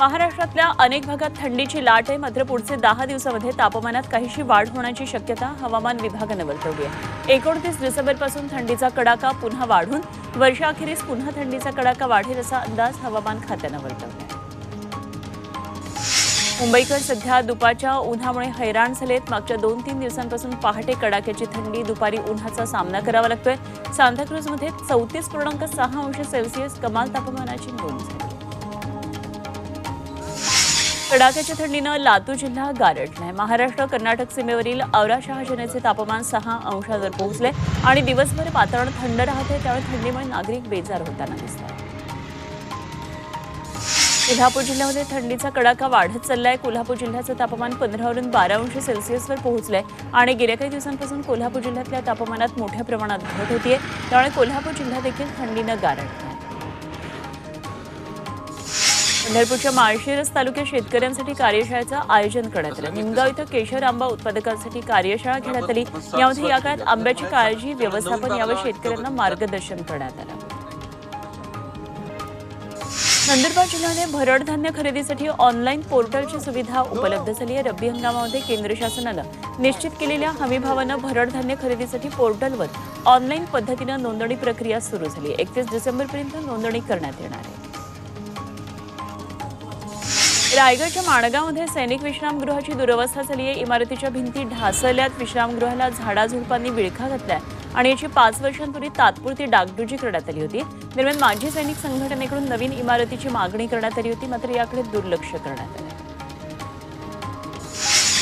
महाराष्ट्रातल्या अनेक भागात थंडीची लाट आहे. मात्र पुढचे दहा दिवसामध्ये तापमानात काहीशी वाढ होण्याची शक्यता हवामान विभागानं वर्तवली आहे. एकोणतीस डिसेंबरपासून थंडीचा कडाका पुन्हा वाढून वर्षाअखेरीस पुन्हा थंडीचा कडाका वाढेल असा अंदाज हवामान खात्यानं वर्तवला आहे. मुंबईकर सध्या दुपारच्या उन्हामुळे हैराण झालेत. मागच्या दोन तीन दिवसांपासून पहाटे कडाक्याची थंडी दुपारी उन्हाचा सामना करावा लागतोय. सांताक्रूजमध्ये चौतीस पूर्णांक सहा अंश सेल्सिअस कमाल तापमानाची नोंद झाली. कडाक्याच्या थंडीनं लातूर जिल्हा गारठलाय महाराष्ट्र कर्नाटक सीमेवरील औरा शहाजनेचे तापमान सहा अंशावर पोहोचले आणि दिवसभर वातावरण थंड राहते त्यामुळे थंडीमुळे नागरिक बेजार होताना दिसतात. कोल्हापूर जिल्ह्यामध्ये थंडीचा कडाका वाढत चाललाय. कोल्हापूर जिल्ह्याचं तापमान पंधरावरून बारा अंश सेल्सिअसवर पोहोचलंय आणि गेल्या काही दिवसांपासून कोल्हापूर जिल्ह्यातल्या तापमानात मोठ्या प्रमाणात घट होतीये. त्यामुळे कोल्हापूर जिल्हा देखील थंडीनं गारठलाय पंढरपूरच्या माळशिरस तालुक्यात शेतकऱ्यांसाठी कार्यशाळेचं आयोजन करण्यात आलं. निमगाव इथं केशर आंबा उत्पादकांसाठी कार्यशाळा घेण्यात आली. यामध्ये या काळात आंब्याची काळजी व्यवस्थापन यावर शेतकऱ्यांना मार्गदर्शन करण्यात आलं. नंदुरबार जिल्ह्याने भरड धान्य खरेदीसाठी ऑनलाईन पोर्टलची सुविधा उपलब्ध झाली आहे. रब्बी हंगामामध्ये केंद्र शासनानं निश्चित केलेल्या हमीभावानं भरड धान्य खरेदीसाठी पोर्टलवर ऑनलाईन पद्धतीनं नोंदणी प्रक्रिया सुरू झाली एकतीस डिसेंबरपर्यंत नोंदणी करण्यात येणार आहे. रायगडच्या माणगावमध्ये सैनिक विश्रामगृहाची दुरवस्था झाली आहे. इमारतीच्या भिंती ढासळल्यात. विश्रामगृहाला झाडाझुडपांनी विळखा घातल्या आणि याची पाच वर्षांपूर्वी तात्पुरती डागडुजी करण्यात आली होती. दरम्यान माजी सैनिक संघटनेकडून नवीन इमारतीची मागणी करण्यात आली होती मात्र याकडे दुर्लक्ष करण्यात आलं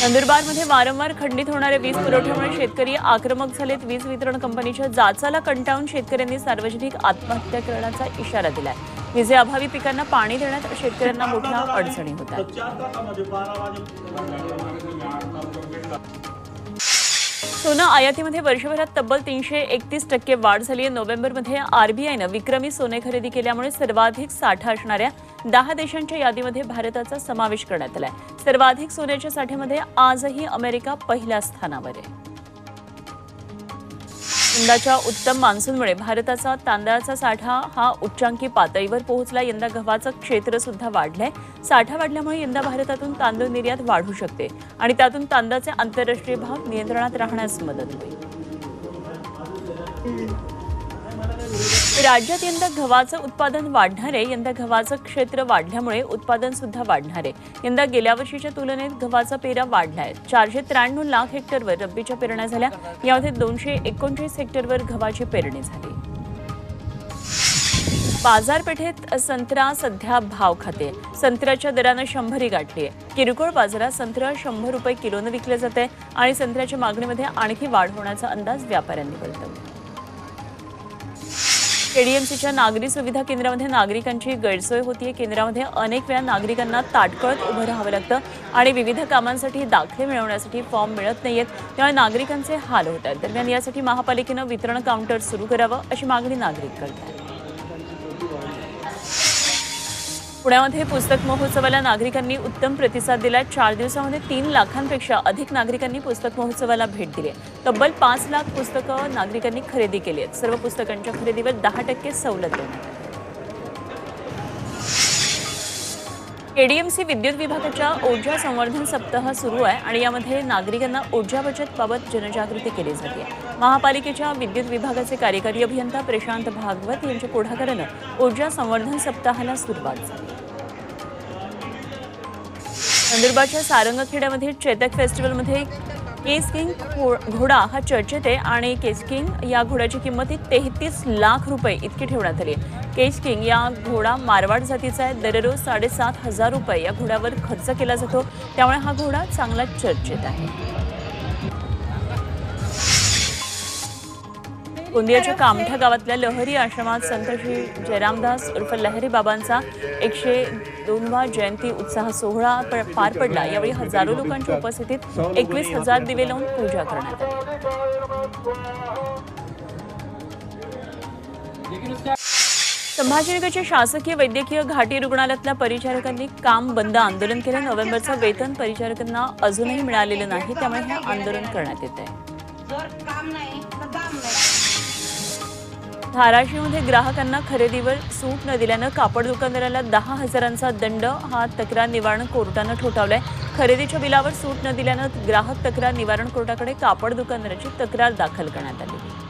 नंदुरबारमध्ये वारंवार खंडित होणाऱ्या वीज पुरवठ्यामुळे शेतकरी आक्रमक झालेत. वीज वितरण कंपनीच्या जाचाला कंटाळून शेतकऱ्यांनी सार्वजनिक आत्महत्या करण्याचा इशारा दिलाय. विजेअभावी पिकांना पाणी देण्यात शेतकऱ्यांना मोठ्या अडचणी होत सोनं आयातीमध्ये वर्षभरात तब्बल तीनशे एकतीस टक्के वाढ झाली आहे. नोव्हेंबरमध्ये आरबीआयनं विक्रमी सोने खरेदी केल्यामुळे सर्वाधिक साठा असणाऱ्या दहा देशांच्या यादीमध्ये भारताचा समावेश करण्यात आलाय. सर्वाधिक सोन्याच्या साठ्यामध्ये आजही अमेरिका पहिल्या स्थानावर आहे. यंदाच्या उत्तम मान्सूनमुळे भारताचा तांदळाचा साठा हा उच्चांकी पातळीवर पोहोचला. यंदा गव्हाचं क्षेत्र सुद्धा वाढलंय. साठा वाढल्यामुळे यंदा भारतातून तांदूळ निर्यात वाढू शकते आणि त्यातून तांदळाचे आंतरराष्ट्रीय भाव नियंत्रणात राहण्यास मदत होईल. राज्यात यंदा गव्हाचं उत्पादन वाढणार आहे यंदा गव्हाचं क्षेत्र वाढल्यामुळे उत्पादन सुद्धा वाढणार. आहे यंदा गेल्या वर्षीच्या तुलनेत गव्हाचा पेरा वाढलाय. चारशे त्र्याण्णव लाख हेक्टरवर रब्बीच्या पेरण्या झाल्या. यामध्ये दोनशे एकोणचाळीस हेक्टरवर गव्हाची पेरणी झाली. बाजारपेठेत संत्रा सध्या भाव खाते. संत्र्याच्या दरानं शंभरी गाठली आहे. किरकोळ बाजारात संत्रा शंभर रुपये किलोनं विकले जाते आणि संत्र्याच्या मागणीमध्ये आणखी वाढ होण्याचा अंदाज व्यापाऱ्यांनी वर्तवला. एडीएमसीच्या नागरी सुविधा केंद्रामध्ये नागरिकांची गैरसोय होतीये. केंद्रामध्ये अनेक वेळा नागरिकांना ताटकळत उभं राहावं लागतं आणि विविध कामांसाठी दाखले मिळवण्यासाठी फॉर्म मिळत नाहीयेत. त्यामुळे नागरिकांचे हाल होत आहेत. दरम्यान यासाठी महापालिकेनं वितरण काउंटर सुरू करावं अशी मागणी नागरिक करत आहेत पुण्यामध्ये पुस्तक महोत्सवाला नागरिकांनी उत्तम प्रतिसाद दिला चार दिवसामध्ये तीन लाखांपेक्षा अधिक नागरिकांनी पुस्तक महोत्सवाला भेट दिली आहे. तब्बल पाच लाख पुस्तकं नागरिकांनी खरेदी केली आहेत. सर्व पुस्तकांच्या खरेदीवर दहा टक्के सवलत देण्यात एम केडीएमसी विद्युत विभागाच्या ऊर्जा संवर्धन सप्ताह सुरू आहे आणि यामध्ये नागरिकांना ऊर्जा बचतबाबत जनजागृती केली जाते. महापालिकेच्या विद्युत विभागाचे कार्यकारी अभियंता प्रशांत भागवत यांच्या पुढाकारानं ऊर्जा संवर्धन सप्ताहाला सुरुवात झाली. नंदुरबारच्या सारंगखेड्यामध्ये चेतक फेस्टिवलमध्ये केस किंग घो- घोडा हा चर्चेत आहे आणि केस किंग या घोड्याची किंमत ही तेहतीस लाख रुपये इतकी ठेवण्यात आली आहे. केस किंग या घोडा मारवाड जातीचा आहे. दररोज साडेसात हजार रुपये या घोड्यावर खर्च केला जातो. त्यामुळे हा घोडा चांगला चर्चेत आहे. गोंदियाच्या कामठा गावातल्या लहरी आश्रमात संत श्री जयरामदास उर्फ लहरी बाबांचा एकशे दोनवा जयंती उत्साह सोहळा पार पडला. यावेळी हजारो लोकांच्या उपस्थितीत एकवीस हजार दिवे लावून पूजा करण्यात आली. संभाजीनगरच्या शासकीय वैद्यकीय घाटी रुग्णालयातल्या परिचारकांनी काम बंद आंदोलन केलं. नोव्हेंबरचं वेतन परिचारकांना अजूनही मिळालेलं नाही. त्यामुळे हे आंदोलन करण्यात येत आहे धाराशिवमध्ये ग्राहकांना खरेदीवर सूट न दिल्यानं कापड दुकानदाराला दहा हजारांचा दंड हा तक्रार निवारण कोर्टानं ठोठावलाय. खरेदीच्या बिलावर सूट न दिल्यानं ग्राहक तक्रार निवारण कोर्टाकडे कापड दुकानदाराची तक्रार दाखल करण्यात आली.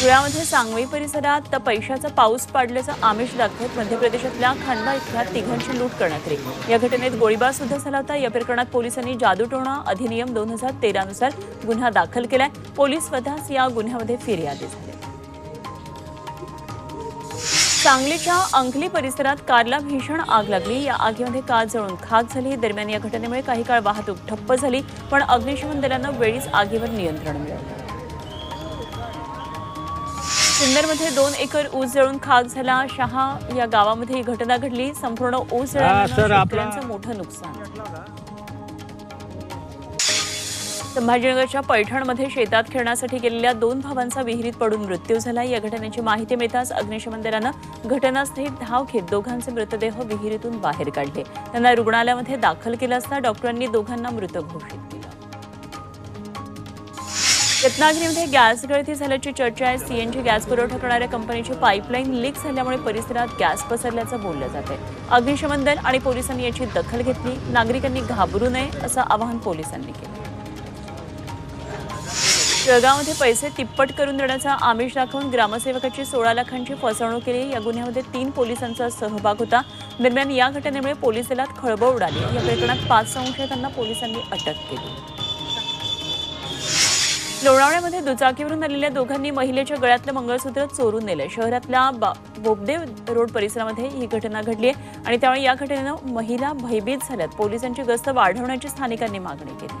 धुळ्यामध्ये सांगवी परिसरात पैशाचा पाऊस पाडल्याचा आमिष दाखवत मध्य प्रदेशातल्या खंडवा इथल्या तिघांची लूट करण्यात आली. या घटनेत गोळीबार सुद्धा झाला होता. या प्रकरणात पोलिसांनी जादूटोणा अधिनियम दोन हजार तेरानुसार गुन्हा दाखल केलाय. पोलीस स्वतःच या गुन्ह्यामध्ये फिर्यादी झाले. सांगलीच्या अंकली परिसरात कारला भीषण आग लागली. या आगीमध्ये कार जळून खाक झाली. दरम्यान या घटनेमुळे काही काळ वाहतूक ठप्प झाली पण अग्निशमन दलानं वेळीच आगीवर नियंत्रण मिळवलं. सिन्नरमध्ये दोन एकर ऊस जळून खाक झाला. शहा या गावामध्ये ही घटना घडली. संपूर्ण ऊस शेतकऱ्यांचं मोठं नुकसान. संभाजीनगरच्या पैठणमध्ये शेतात खेळण्यासाठी गेलेल्या दोन भावांचा विहिरीत पडून मृत्यू झाला. या घटनेची माहिती मिळताच अग्निशमन दलानं घटनास्थळी धाव घेत दोघांचे मृतदेह विहिरीतून बाहेर काढले. त्यांना रुग्णालयामध्ये दाखल केलं असता डॉक्टरांनी दोघांना मृत घोषित केलं. रत्नागिरीमध्ये गॅस गळती झाल्याची चर्चा आहे. सीएनजी गॅस पुरवठा करणाऱ्या कंपनीची पाईपलाईन लीक झाल्यामुळे परिसरात गॅस पसरल्याचं बोललं जात आहे अग्निशमन दल आणि पोलिसांनी याची दखल घेतली. नागरिकांनी घाबरू नये असं आवाहन पोलिसांनी केलं. जळगावमध्ये पैसे तिप्पट करून देण्याचा आमिष दाखवून ग्रामसेवकाची सोळा लाखांची फसवणूक केली. या गुन्ह्यामध्ये तीन पोलिसांचा सहभाग होता. दरम्यान या घटनेमुळे पोलीस दलात खळबळ उडाली. या प्रकरणात पाच संशयितांना पोलिसांनी अटक केली. लोणावळ्यामध्ये दुचाकीवरून आलेल्या दोघांनी महिलेच्या गळ्यातलं मंगळसूत्र चोरून नेलं. शहरातल्या बा- बोबदेव रोड परिसरामध्ये ही घटना घडली आहे आणि त्यामुळे या घटनेनं महिला भयभीत झाल्यात. पोलिसांची गस्त वाढवण्याची स्थानिकांनी मागणी केली.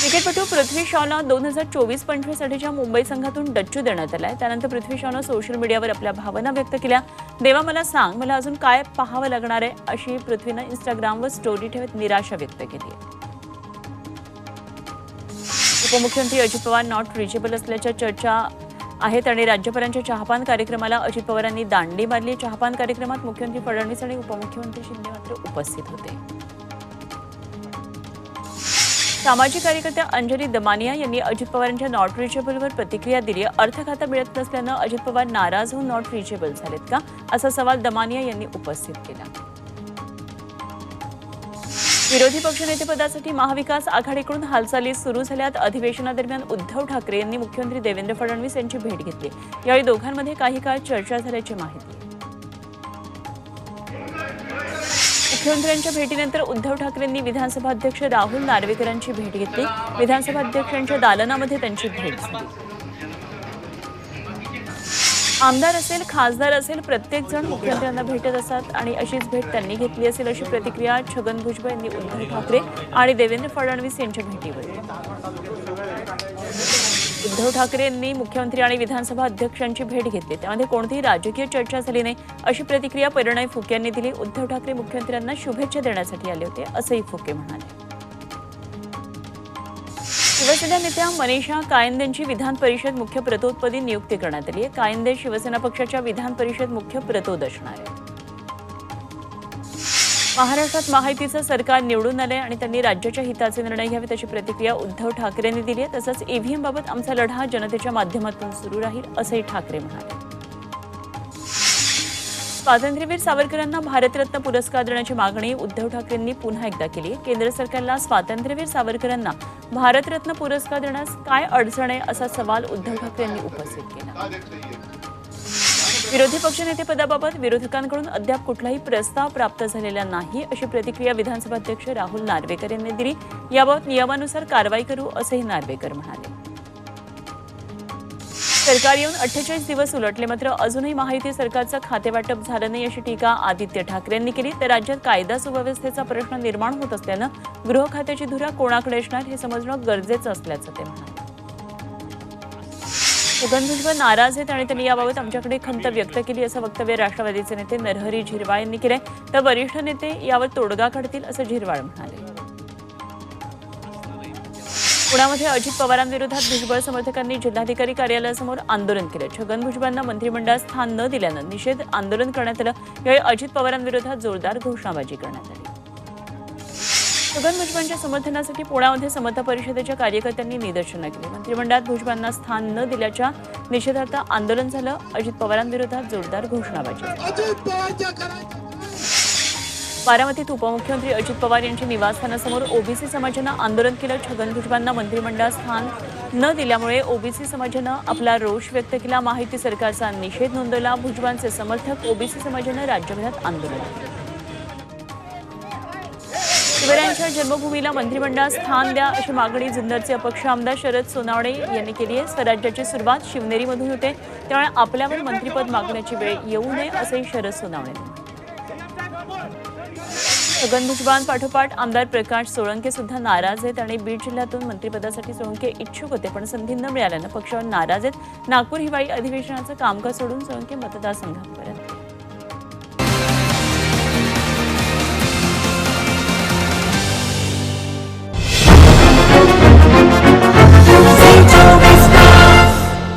क्रिकेटपटू पृथ्वी शॉला दोन हजार चोवीस पंचवीससाठीच्या मुंबई संघातून डच्चू देण्यात आलाय. त्यानंतर पृथ्वी शॉनं सोशल मीडियावर आपल्या भावना व्यक्त केल्या. देवा मला सांग मला अजून काय पाहावं लागणार आहे? अशी पृथ्वीनं इंस्टाग्रामवर स्टोरी ठेवत निराशा व्यक्त केली आहे. उपमुख्यमंत्री अजित पवार नॉट रिचेबल असल्याच्या चर्चा आहेत आणि राज्यपालांच्या चहापान कार्यक्रमाला अजित पवारांनी दांडी मारली. चहापान कार्यक्रमात मुख्यमंत्री फडणवीस आणि उपमुख्यमंत्री शिंदे मात्र उपस्थित होते. सामाजिक कार्यकर्त्या अंजली दमानिया यांनी अजित पवारांच्या नॉट रिचेबलवर प्रतिक्रिया दिली. आहे. अर्थ खाता मिळत नसल्यानं अजित पवार नाराज होऊन नॉट रिचेबल झालेत का? असा सवाल दमानिया यांनी उपस्थित केला. विरोधी पक्षनेतेपदासाठी महाविकास आघाडीकडून हालचाली सुरू झाल्यात. अधिवेशनादरम्यान उद्धव ठाकरे यांनी मुख्यमंत्री देवेंद्र फडणवीस यांची भेट घेतली. यावेळी दोघांमध्ये काही काळ चर्चा झाल्याची माहिती. मुख्यमंत्र्यांच्या भेटीनंतर उद्धव ठाकरेंनी विधानसभा अध्यक्ष राहुल नार्वेकरांची भेट घेतली. विधानसभा अध्यक्षांच्या दालनामध्ये त्यांची भेट झाली. आमदार असेल खासदार असेल प्रत्येक जण मुख्यमंत्र्यांना भेटत असतात आणि अशीच भेट त्यांनी घेतली असेल अशी प्रतिक्रिया छगन भुजबळ यांनी उद्धव ठाकरे आणि देवेंद्र फडणवीस यांच्या भेटीवर. उद्धव ठाकरे यांनी मुख्यमंत्री आणि विधानसभा अध्यक्षांची भेट घेतली. त्यामध्ये कोणतीही राजकीय चर्चा झाली नाही अशी प्रतिक्रिया परिणय फुके यांनी दिली. उद्धव ठाकरे मुख्यमंत्र्यांना शुभेच्छा देण्यासाठी आले होते असंही फुके म्हणाले. शिवसेना नेत्या मनीषा कायंदेंची विधान परिषद मुख्य प्रतोदपदी नियुक्ती करण्यात आली आहे. कायंदे शिवसेना पक्षाच्या विधान परिषद मुख्य प्रतोद असणार आहे. महाराष्ट्रात महायुतीचं सरकार निवडून आलंय आणि त्यांनी राज्याच्या हिताचे निर्णय घ्यावेत अशी प्रतिक्रिया उद्धव ठाकरेंनी दिली आहे. तसंच ईव्हीएम बाबत आमचा लढा जनतेच्या माध्यमातून सुरू राहील असंही ठाकरे म्हणाले. स्वातंत्र्यवीर सावरकरांना भारतरत्न पुरस्कार देण्याची मागणी उद्धव ठाकरेंनी पुन्हा एकदा केली. केंद्र सरकारला स्वातंत्र्यवीर सावरकरांना भारतरत्न पुरस्कार देण्यास काय अडचण आहे असा सवाल उद्धव ठाकरे यांनी उपस्थित केला. विरोधी पक्षनेतेपदाबाबत विरोधकांकडून अद्याप कुठलाही प्रस्ताव प्राप्त झालेला नाही अशी प्रतिक्रिया विधानसभा अध्यक्ष राहुल नार्वेकर यांनी दिली. याबाबत नियमानुसार कारवाई करू असंही नार्वेकर म्हणाले. सरकार येऊन अठ्ठेचाळीस दिवस उलटले मात्र अजूनही महायुती सरकारचं खातेवाटप झालं नाही अशी टीका आदित्य ठाकरे यांनी केली. तर राज्यात कायदा सुव्यवस्थेचा प्रश्न निर्माण होत असल्यानं गृह खात्याची धुरा कोणाकडे असणार हे समजणं गरजेचं असल्याचं ते म्हणाले. छगन भुजबळ नाराज आहेत आणि त्यांनी याबाबत आमच्याकडे खंत व्यक्त केली असं वक्तव्य राष्ट्रवादीचे नेते नरहरी झिरवाळ यांनी केलंय. तर वरिष्ठ नेते यावर तोडगा काढतील असं झिरवाळ म्हणाले. पुण्यामध्ये अजित पवारांविरोधात भुजबळ समर्थकांनी जिल्हाधिकारी कार्यालयासमोर आंदोलन केलं. छगन भुजबळांना मंत्रिमंडळात स्थान न दिल्यानं निषेध आंदोलन करण्यात आलं. यावेळी अजित पवारांविरोधात जोरदार घोषणाबाजी करण्यात आली. छगन भुजबळांच्या समर्थनासाठी पुण्यामध्ये समता परिषदेच्या कार्यकर्त्यांनी निदर्शनं केली. मंत्रिमंडळात भुजबळांना स्थान न दिल्याच्या निषेधार्थ आंदोलन झालं. अजित पवारांविरोधात जोरदार घोषणाबाजी बारामतीत उपमुख्यमंत्री अजित पवार यांच्या निवासस्थानासमोर ओबीसी समाजानं आंदोलन केलं. छगन भुजबळांना मंत्रिमंडळात स्थान न दिल्यामुळे ओबीसी समाजानं आपला रोष व्यक्त केला. माहिती सरकारचा निषेध नोंदवला. भुजबळांचे समर्थक ओबीसी समाजानं राज्यभरात आंदोलन शिवरायांच्या जन्मभूमीला मंत्रिमंडळात स्थान द्या अशी मागणी जुन्नरचे अपक्ष आमदार शरद सोनावणे यांनी केली आहे. स्वराज्याची सुरुवात शिवनेरीमधून होते. त्यामुळे आपल्यावर मंत्रिपद मागण्याची वेळ येऊ नये असंही शरद सोनावणे छगन भुजबळांपाठोपाठ आमदार प्रकाश सोळंके सुद्धा नाराज आहेत आणि बीड जिल्ह्यातून मंत्रिपदासाठी सोळंके इच्छुक होते पण संधी न मिळाल्यानं पक्षावर नाराज आहेत. नागपूर हिवाळी अधिवेशनाचं कामकाज सोडून सोळंके मतदारसंघात परत